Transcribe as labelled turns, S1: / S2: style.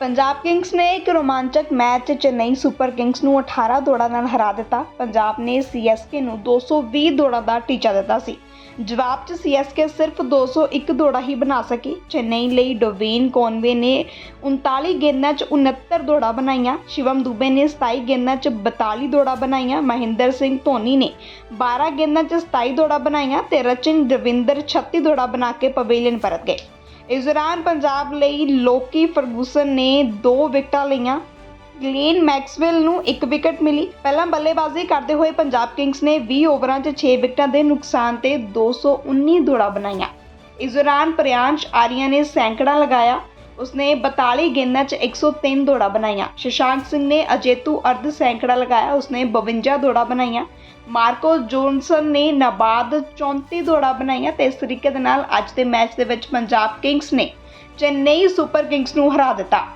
S1: Punjab Kings ਨੇ ਇੱਕ ਰੋਮਾਂਚਕ ਮੈਚ ਚੇਨਈ ਸੁਪਰ ਕਿੰਗਸ ਨੂੰ 18 ਦੌੜਾਂ ਨਾਲ ਹਰਾ ਦਿੱਤਾ। ਪੰਜਾਬ ਨੇ ਸੀਐਸਕੇ ਨੂੰ 220 ਦੌੜਾਂ ਦਾ ਟੀਚਾ ਦਿੱਤਾ ਸੀ। ਜਵਾਬ 'ਚ ਸੀਐਸਕੇ ਸਿਰਫ 201 ਦੌੜਾਂ ਹੀ ਬਣਾ ਸਕੀ। ਚੇਨਈ ਲਈ ਡੋਵੇਨ ਕੋਨਵੇ ਨੇ 39 ਗੇਂਦਾਂ 'ਚ 69 ਦੌੜਾਂ ਬਣਾਈਆਂ। ਸ਼ਿਵਮ ਦੁਬੇ ਨੇ 27 ਗੇਂਦਾਂ 'ਚ 42 ਦੌੜਾਂ ਬਣਾਈਆਂ। ਮਹਿੰਦਰ ਸਿੰਘ ਧੋਨੀ ਨੇ 12 ਗੇਂਦਾਂ 'ਚ 27 ਦੌੜਾਂ ਬਣਾਈਆਂ ਤੇ ਰਚਨ ਰਵਿੰਦਰ 36 ਦੌੜਾਂ ਬਣਾ ਕੇ ਪਵੇਲੀਅਨ ਪਰਤ ਗਏ। ਇਸ ਦੌਰਾਨ ਪੰਜਾਬ ਲਈ ਲੋਕੀ ਫਰਗੂਸਨ ਨੇ ਦੋ ਵਿਕਟਾਂ ਲਈਆਂ। ਗਲੇਨ ਮੈਕਸਵੈਲ ਨੂੰ ਇੱਕ ਵਿਕਟ ਮਿਲੀ। ਪਹਿਲਾਂ ਬੱਲੇਬਾਜ਼ੀ ਕਰਦੇ ਹੋਏ ਪੰਜਾਬ ਕਿੰਗਸ ਨੇ 20 ਓਵਰਾਂ 'ਚ 6 ਵਿਕਟਾਂ ਦੇ ਨੁਕਸਾਨ ਤੇ 219 ਦੌੜਾਂ ਬਣਾਈਆਂ। ਇਸ ਦੌਰਾਨ ਪ੍ਰਿਆੰਸ਼ ਆਰੀਆ ਨੇ ਸੈਂਕੜਾ ਲਗਾਇਆ। ਉਸਨੇ 42 ਗੇਂਦਾਂ 'ਚ 103 ਦੌੜਾਂ ਬਣਾਈਆਂ। ਸ਼ਸ਼ਾਂਕ ਸਿੰਘ ਨੇ ਅਜੇਤੂ ਅਰਧ ਸੈਂਕੜਾ ਲਗਾਇਆ, ਉਸਨੇ 52 ਦੌੜਾਂ ਬਣਾਈਆਂ। ਮਾਰਕੋ ਜੋਨਸਨ ਨੇ ਨਾਬਾਦ 34 ਦੌੜਾਂ ਬਣਾਈਆਂ ਤੇ ਇਸ ਤਰੀਕੇ ਦੇ ਨਾਲ ਅੱਜ ਦੇ ਮੈਚ ਦੇ ਵਿੱਚ ਪੰਜਾਬ ਕਿੰਗਸ ਨੇ ਚੇਨਈ ਸੁਪਰ ਕਿੰਗਸ ਨੂੰ ਹਰਾ ਦਿੱਤਾ।